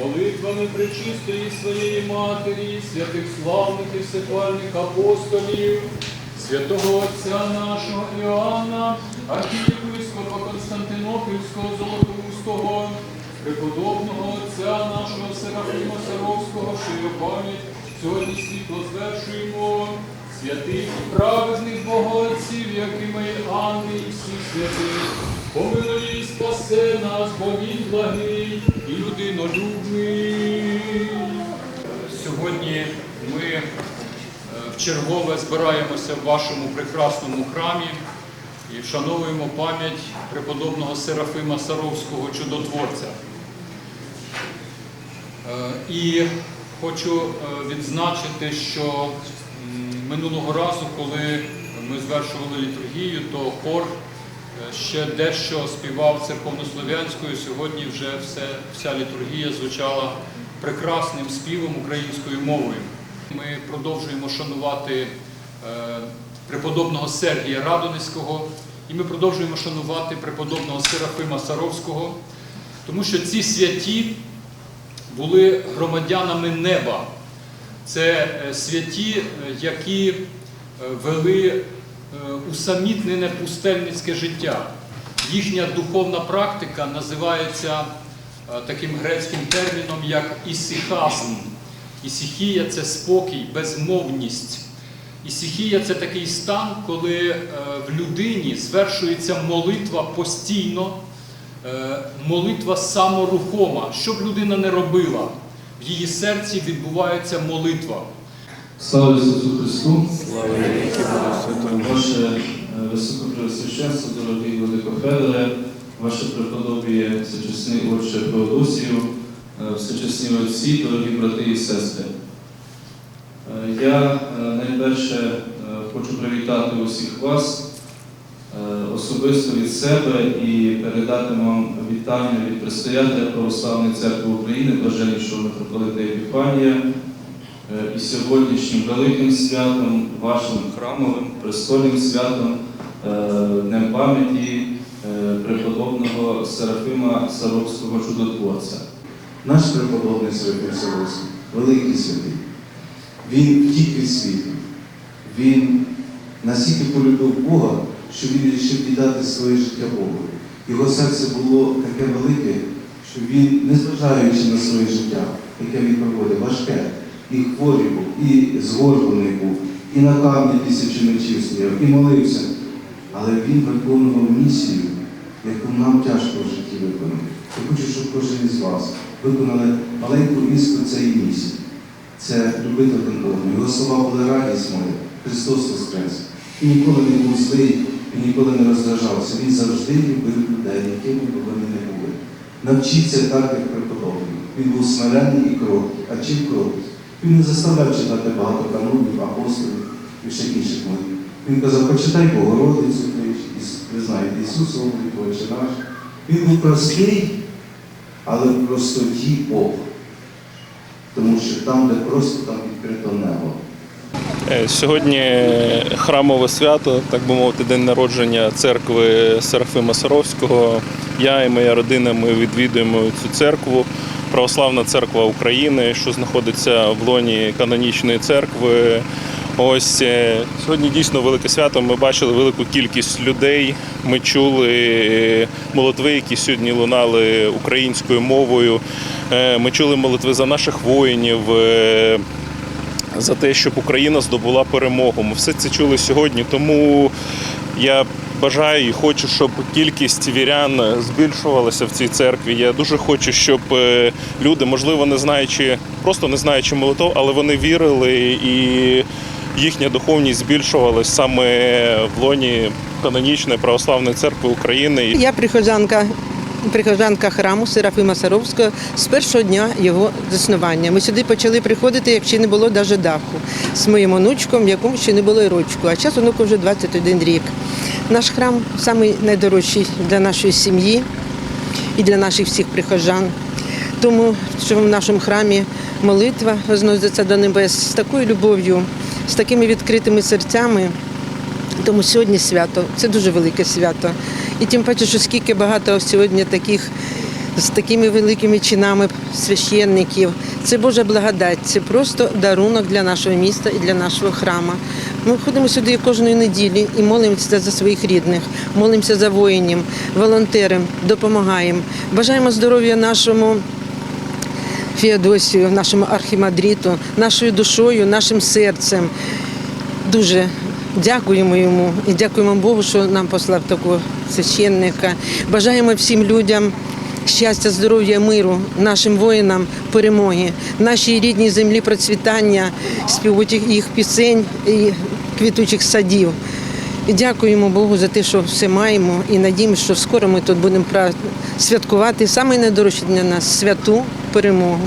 молитвами пречистої своєї матері, святих славних і всепальних апостолів, святого Отця нашого Іоанна, архієпископа Константинопольського Золотоустого, преподобного Отця нашого Серафима Саровського, що пам'ять сьогодні світло звершуємо, святих і праведних богоотців, якими і Анни і всіх святих, помилуй і спасе нас, бо він благий і. Сьогодні ми е, вчергове збираємося в вашому прекрасному храмі і вшановуємо пам'ять преподобного Серафима Саровського чудотворця. Е, І хочу е, відзначити, що минулого разу, коли ми звершували літургію, то хор ще дещо співав церковнослов'янською. Сьогодні вже все, вся літургія звучала прекрасним співом українською мовою. Ми продовжуємо шанувати е, преподобного Сергія Радонецького, і ми продовжуємо шанувати преподобного Серафима Саровського, тому що ці святі були громадянами неба. Це е, святі, е, які е, вели е, усамітнене пустельницьке життя. Їхня духовна практика називається е, таким грецьким терміном, як ісихазм. Ісихія це спокій, безмовність. Ісихія це такий стан, коли е, в людині звершується молитва постійно, е, молитва саморухома. Що б людина не робила, в її серці відбувається молитва. Слава Ісусу Христу! Ваше е, Високопреосвященство, дорогий Владико Федоре, ваше преподобіє всечесний Отче Феодосію, е, всечесні отці, дорогі брати і сестри. Е, Я е, найперше хочу привітати усіх вас особисто від себе і передати вам вітання від предстоятеля Православної церкви України, блаженнішого митрополита Епіфанія, і сьогоднішнім великим святом, вашим храмовим престольним святом, е, Днем пам'яті е, преподобного Серафима Саровського чудотворця. Наш преподобний Серафим Саровський, великий святий, він втік від світу. Він настільки полюбив Бога, що він вирішив віддати своє життя Богу. Його серце було таке велике, що він, незважаючи на своє життя, яке він проводив, важке, і хворий був, і згорблений був, і на камні тисячі мечів стояв, і молився. Але він виконував місію, яку нам тяжко в житті виконати. Я хочу, щоб кожен із вас виконали маленьку міску цієї місії. Це любити один одного. Його слова були радість моя, Христос Воскрес. Він ніколи не був злий, він ніколи не роздражався. Він завжди любив людей, якими б вони не були. Навчіться так, як преподобний. Він був смиренний і кроткий. А чим кроткий? Він не заставляв читати багато канонів, апостолів і ще інших молитв. Він казав, почитай Богородицю, ви знаєте, Ісусову, Отче наш. Він був простий, але в простоті Бог. Тому що там, де просто там відкрито небо. Е, Сьогодні храмове свято, так би мовити, день народження церкви Серафима Саровського. Я і моя родина ми відвідуємо цю церкву. Православна церква України, що знаходиться в лоні канонічної церкви. Ось е, сьогодні дійсно велике свято. Ми бачили велику кількість людей. Ми чули е, молитви, які сьогодні лунали українською мовою. Е, Ми чули молитви за наших воїнів. за те, щоб Україна здобула перемогу. Ми все це чули сьогодні. Тому я бажаю і хочу, щоб кількість вірян збільшувалася в цій церкві. Я дуже хочу, щоб е, люди, можливо, не знаючи, просто не знаючи молитов, але вони вірили і їхня духовність збільшувалась саме в лоні канонічної православної церкви України. Я прихожанка, прихожанка храму Серафима Саровського з першого дня його заснування. Ми сюди почали приходити, як ще не було навіть даху, з моїм онучком, якому ще не було і рочку, а час онуку вже 21 рік. Наш храм самий найдорожчий для нашої сім'ї і для наших всіх прихожан. Тому що в нашому храмі молитва возноситься до небес з такою любов'ю, з такими відкритими серцями. Тому сьогодні свято це дуже велике свято. І тим паче, що скільки багато сьогодні таких з такими великими чинами священників. Це Божа благодать, це просто дарунок для нашого міста і для нашого храму. Ми ходимо сюди кожної неділі і молимося за своїх рідних, молимося за воїнів, волонтерам, допомагаємо. Бажаємо здоров'я нашому Феодосію, нашому архімадріту, нашою душою, нашим серцем. Дуже дякуємо йому і дякуємо Богу, що нам послав такого священника. Бажаємо всім людям щастя, здоров'я, миру, нашим воїнам перемоги, нашій рідній землі процвітання, співучих їх пісень і квітучих садів. І дякуємо Богу за те, що все маємо, і надіємося, що скоро ми тут будемо святкувати саме найдорожче для нас святу перемогу.